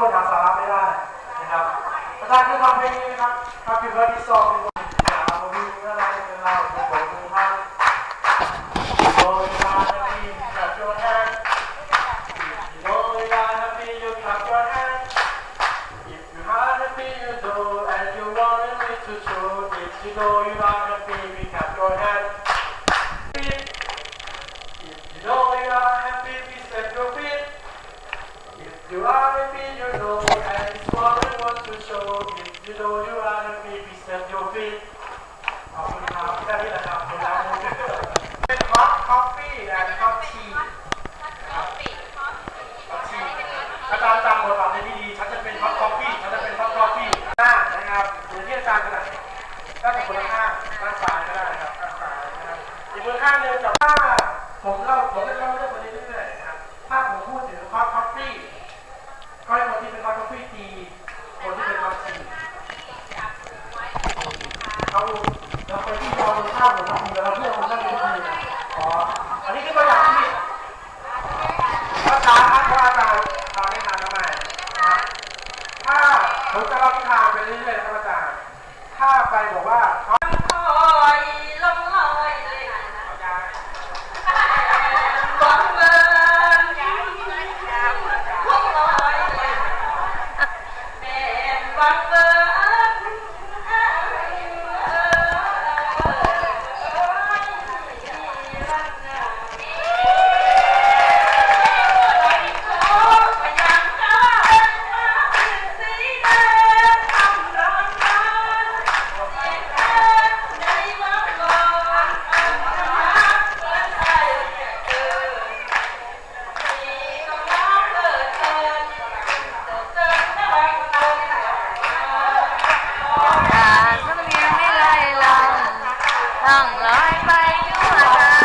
ก็หาสาระไม่ได้นะครับอาจารย์คือทำเพลงนี้นะครับ Happy Birthday Song อย่าเอามีอะไรเป็นเราเป็นผมเป็นท่านโดยมาทีกับโยนแฮน Know you are happy, you clap your hands. If you are happy, you do, and you want me to show. If you know you are happy, we clap your hands. If you know you are happy, we you know you are happy, please stamp your feet. ขอบคุณครับแค่นี้แหละครับเป็นฮอตคอฟฟี่และฮอตทีฮอตทีอาจารย์จำบทบาทในที่ดีฉันจะเป็นฮอตคอฟฟี่ฉันจะเป็นฮอตคอฟฟี่หน้านะครับหรือที่อาจารย์ขนาดด้านคนละข้างด้านซ้ายก็ได้ครับด้านซ้ายนะครับอีกมือข้างหนึ่งกับถ้าผมเล่าผมจะเล่าเรื่องไปเรื่อยๆนะครับถ้าผมพูดถึงฮอตคอฟฟี่ก็ให้คนที่เป็นฮอตคอฟฟี่ตีคนที่เป็นฮอตที เราเรา ไปที่เราข้าวหรือเราเราเพื่อคนนั่งดูดีนอ๋ออันนี้คือตัวอย่างที่อาจารย์ครับพราะอาจารย์ทำไม่ทันทำไมครับถ้าผมจะเล่าทิทานไปเรื่อยๆนะครับอาจารย์ ถ้าไปบอกว่าเขา ต้องลอยไปทั่ว